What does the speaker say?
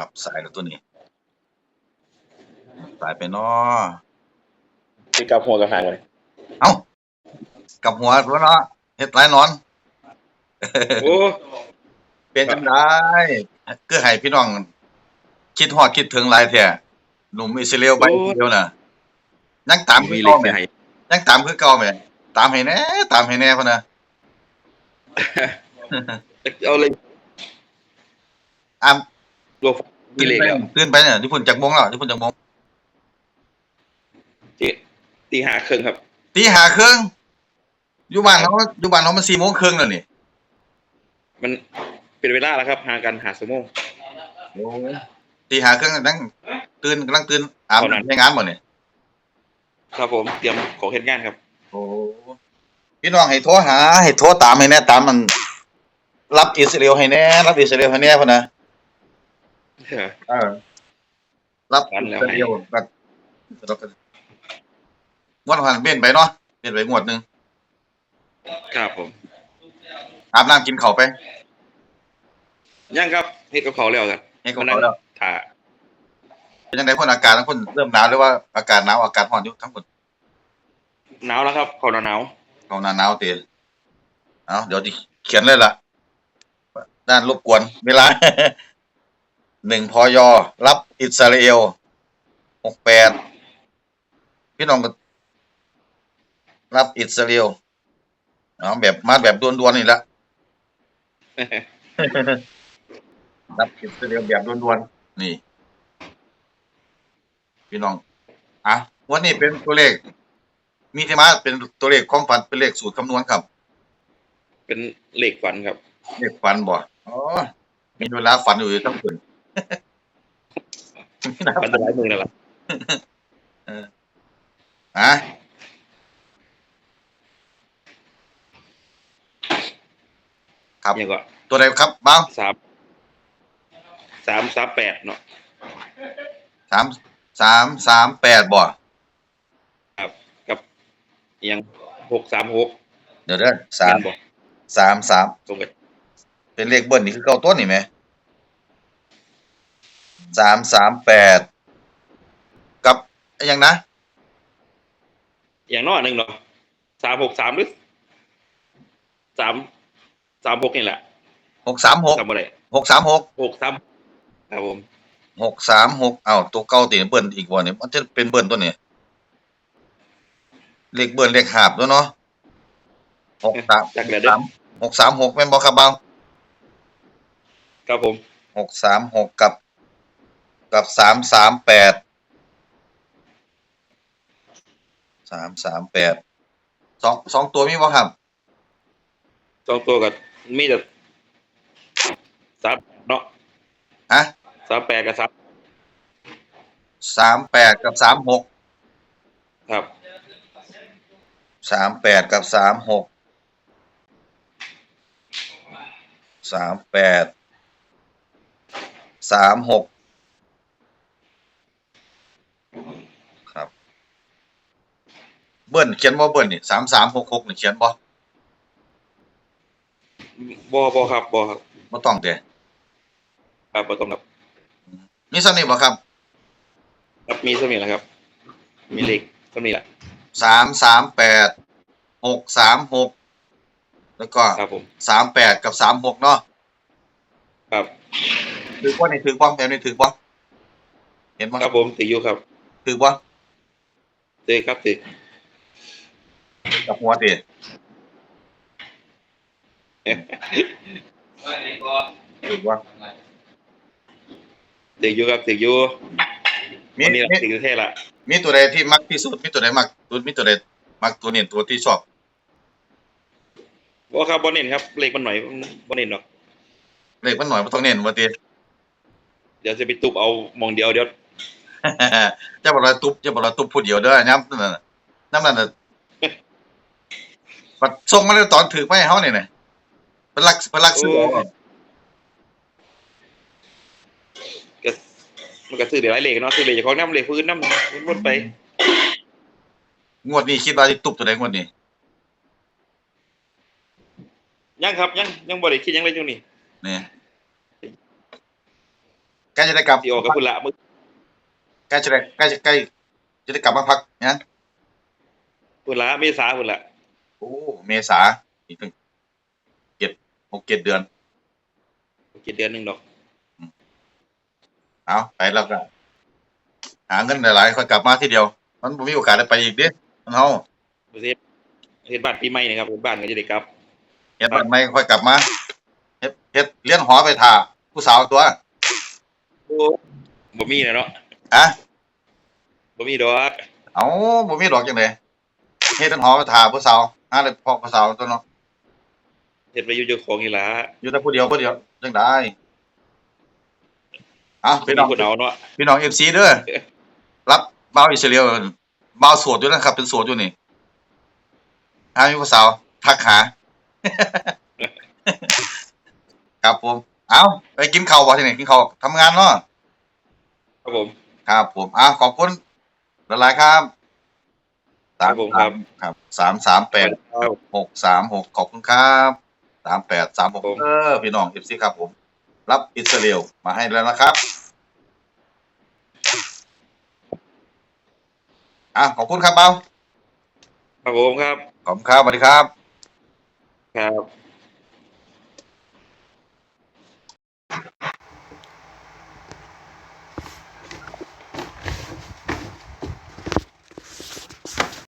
รับสายแล้วตัวนี้สายไปเนาะที่กับหัวกับหางเลยเอ้ากับหัวตัวเนาะเฮ็ดหลายนอน โอ้เป็นจังไดคือให้พี่น้อง คิดฮอดคิดถึงหลายแท้หนุ่มอิสราเอลไปเดียวน่ะยังตามคืมีอเล็เก่ากแหมให้ยังตามคือเก่าแหมตามให้แน่ตามให้แน่พุ่นน่ะเอาเลยอ้ํรวม มีเล็กแล้วตื่นไปเนี่ยที่พุ่นจักโมงแล้วที่พุ่นจักโมงที่ตีหาเครื่องครับ ตีห้าครึ่งอยู่บ้านเขาอยู่บ้านเขามัน4โมงครึ่งแล้วนี่มันเป็นเวลาแล้วครับห่างกันหาสมงตีห้าครึ่งนั่งตื่นกำลังตื่นอาบเท่านั้นน้ำใช้งานบ่เนี่ยครับผมเตรียมของเฮ็ดงานครับโอ้พี่น้องให้โทรหา ให้โทรตามให้แน่ตามมัน รับอิสราเอลให้แน่ รับอิสราเอลให้แน่พุ่นนะ เออรับกันอิแล้วสราเอลก็เราก็งวดผ่านเปลี่ยนไปเนาะเปลี่ยนไปงวดหนึงครับผมอาบน้ำกินข้าวไปยังครับเฮ็ดกับเขาวแล้วครับให้เขาเขาแล้วถ่าเป็นจังไดคนอากาศทั้งคนเริ่มหนาวหรือว่าอากาศหนาวอากาศร้อนอยู่ทั้งหมดหนาวแล้วครับเขาหนาวเขาหน้าหนาวเตีเอาเดี๋ยวดิเขียนเลยล่ะด้านรบกวนเวลา หนึ่งพอยอรับอิสราเอลหกแปดพี่น้องก็รับอิสราเอลเอาแบบมาแบบด่วนๆนี่ละๆรับอิสราเอลแบบด่วนๆนี่ พี่น้องอะวันนี้เป็นตัวเลข มีที่มาเป็นตัวเลขความฝันเป็นเลขสูตรคำนวณครับ เป็นเหล็กฝันครับ เลขฝันบ่อ๋อมีเวลาฝันอยู่ทั้งคืน มีเวลาฝันจะหลายมือนั่นแหละอะครับยังก็ตัวใดครับบ้างสามสามสามแปดเนาะสามสามสามแปดบ่ครับกับยังหกสามหกเดี๋ยวเด้อสามบอกสามสามตรงกันเป็นเลขเบิ้ลนี่คือเก้าต้นนี่ไหม สามสามแปดกับอะไรอย่างนะ อย่างน้อยหนึ่งเนาะสามหกสามหรือสามสามหกนี่แหละหกสามหกจำอะไรหกสามหกหกสามครับผมหกสามหกเอ้าตัวเก้าตีเบิ้ลอีกบ่เนี่ยมันจะเป็นเบิ้ลตัวนี้เลขเบิ้ลเลขหาบด้วยเนาะหกสามจากแล้วเด้อสามหกสามหกแม่นบ่ครับเบาครับผมหกสามหกกับ กับสามสามแปดสามสามแปดสองสองตัวมีบ่ครับ สองตัวกับมีแต่สามเนาะฮะสามแปดกับสามสามแปดกับสามหกครับสามแปดกับสามหกสามแปดสามหกครับ เบิ้ลเขียนบ่เบิ้ลนี่สามสามหกหกนี่เขียนบ่บอบอครับบอครับบ่ต้องเด้ครับบอต้องครับมีสักนี้บ่ครับ ครับมีเท่านี้แหละครับ มีเลขเท่านี้แหละสามสามแปดหกสามหกแล้วก็ครับผมสามแปดกับสามหกเนาะครับถือว่านี่ถือบ่แบบนี้ถือบ่เห็นบ่ครับผมถืออยู่ครับถือบ่ถือครับถือ กับหัวติถือบ่ถืออยู่ครับถืออยู่มีวันนี้แหละมีถือแท้ละมีตัวใดที่มักที่สุดมีตัวใดมักตัวมีตัวใดมักตัวนี้ตัวที่ชอบบอครับบอเน้นครับเลขมันหน่อยบอเน้นหรอกเลขมันหน่อยบ่ต้องเน้นบ่ติ เดี๋ยวจะไปตุบเอามองเดียวเดี๋ยวจะบอกว่าตุ๊บจะบอกว่าตุ๊บผู้เดียวเด้อย้ำนั่นน่ะน้ำนั่นน่ะ บัดส่งมาได้ตอนถือไม่ให้เฮานี่น่ะเป็นลักเป็นลักซื้อเอาก็มันก็ซื้อเดี๋ยวหลายเลขเนาะซื้อเลขจากของน้ำเลขพื้นน้ำวนไปงวดนี้คิดว่าสิตุ๊บตัวใดงวดนี้ยังครับยังยังบ่ได้คิดยังเลยช่วงนี้นี่ล้จะได้กลับที่ออกกับคุณละมึงใกล้จะได้ใกล้จะใกล้จะได้กลับมาพักนะคุณละเมษาคุณละ โอ้เมษาอีกตั้งเจ็ดหกเจ็ดเดือนกี่เดือนหนึ่งดอก เอาไปแล้วก็หาเงินหลายๆค่อยกลับมาทีเดียว มันบ่มีโอกาสได้ไปอีกเด้มันเฮาประเทศประเทศบ้านปีใหม่นะครับบ้านก็จะได้กลับเฮ็ดบ้านใหม่ค่อยกลับมาเฮ็ดเฮ็ดเลี้ยนหอไปท่าผู้สาวตัวโอ้บ่มีนะเนาะอะบ่มีดอก เอาบ่มีดอกจังได๋เฮ็ดเลี้ยนหอไปท่าผู้สาว หาได้พอผู้สาวตัวเนาะเฮ็ดไปอยู่เจ้าของนี่ล่ะอยู่แต่ผู้เดียวผู้เดียวจังได้เอาบ่พี่มีน้องคนเอาเนาะพี่น้อง FC เด้อรับบ่าวอิสราเอลบ่าวโสดอยู่นะครับ เป็นโสดอยู่นี่หามีผู้สาวทักหาครับผม เอาไปกินข้าวบ่ทีนี่กินข้าวทำงานเนาะครับผม ครับผมอ้าวขอบคุณหลายๆครับ ครับผมครับครับสามสามแปดครับหกสามหกขอบคุณครับสามแปดสามหกผมเออพี่น้องเอฟซีครับผม รับอิสราเอลมาให้แล้วนะครับอะขอบคุณครับเบาครับผมครับขอบคุณครับสวัสดีครับ ครับ